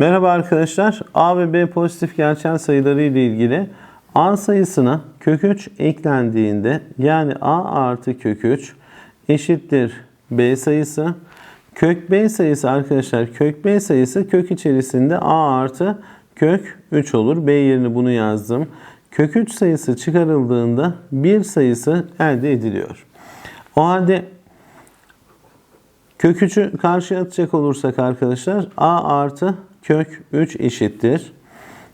Merhaba arkadaşlar. A ve B pozitif gerçel sayıları ile ilgili A sayısına kök 3 eklendiğinde yani A artı kök 3 eşittir B sayısı. Kök B sayısı arkadaşlar kök B sayısı kök içerisinde A artı kök 3 olur. B yerine bunu yazdım. Kök 3 sayısı çıkarıldığında 1 sayısı elde ediliyor. O halde Kök 3'ü karşıya atacak olursak arkadaşlar a artı kök 3 eşittir.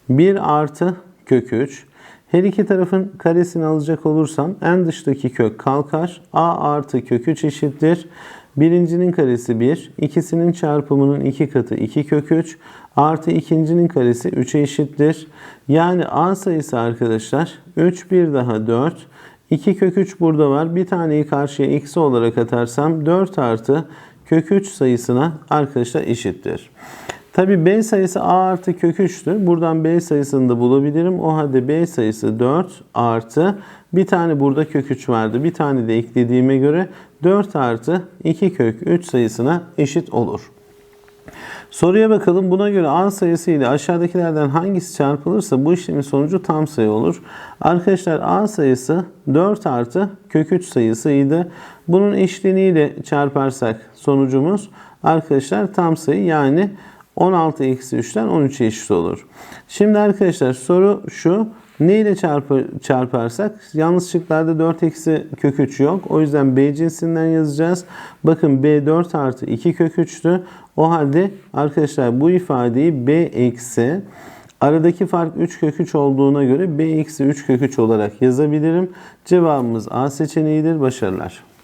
1 artı kök 3. Her iki tarafın karesini alacak olursam en dıştaki kök kalkar. a artı kök 3 eşittir. Birincinin karesi 1. ikisinin çarpımının 2 katı 2 kök 3. Artı ikincinin karesi 3'e eşittir. Yani a sayısı arkadaşlar 3 bir daha 4. 2 kök 3 burada var. Bir taneyi karşıya eksi olarak atarsam 4 artı kök 3 sayısına arkadaşlar eşittir. Tabi B sayısı A artı kök 3'tür. Buradan B sayısını da bulabilirim. O halde B sayısı 4 artı bir tane burada kök 3 vardı. Bir tane de eklediğime göre 4 artı 2 kök 3 sayısına eşit olur. Soruya bakalım. Buna göre A sayısı ile aşağıdakilerden hangisi çarpılırsa bu işlemin sonucu tam sayı olur. Arkadaşlar A sayısı 4 artı kök 3 sayısıydı. Bunun eşleniğiyle çarparsak sonucumuz arkadaşlar tam sayı yani 16 eksi 3'ten 13 eşit olur. Şimdi arkadaşlar soru şu. Ne ile çarparsak yalnız şıklarda 4 eksi kök 3 yok. O yüzden B cinsinden yazacağız. Bakın B 4 artı 2 kök 3'tü. O halde arkadaşlar bu ifadeyi B eksi aradaki fark 3 kök 3 olduğuna göre B eksi 3 kök 3 olarak yazabilirim. Cevabımız A seçeneğidir. Başarılar.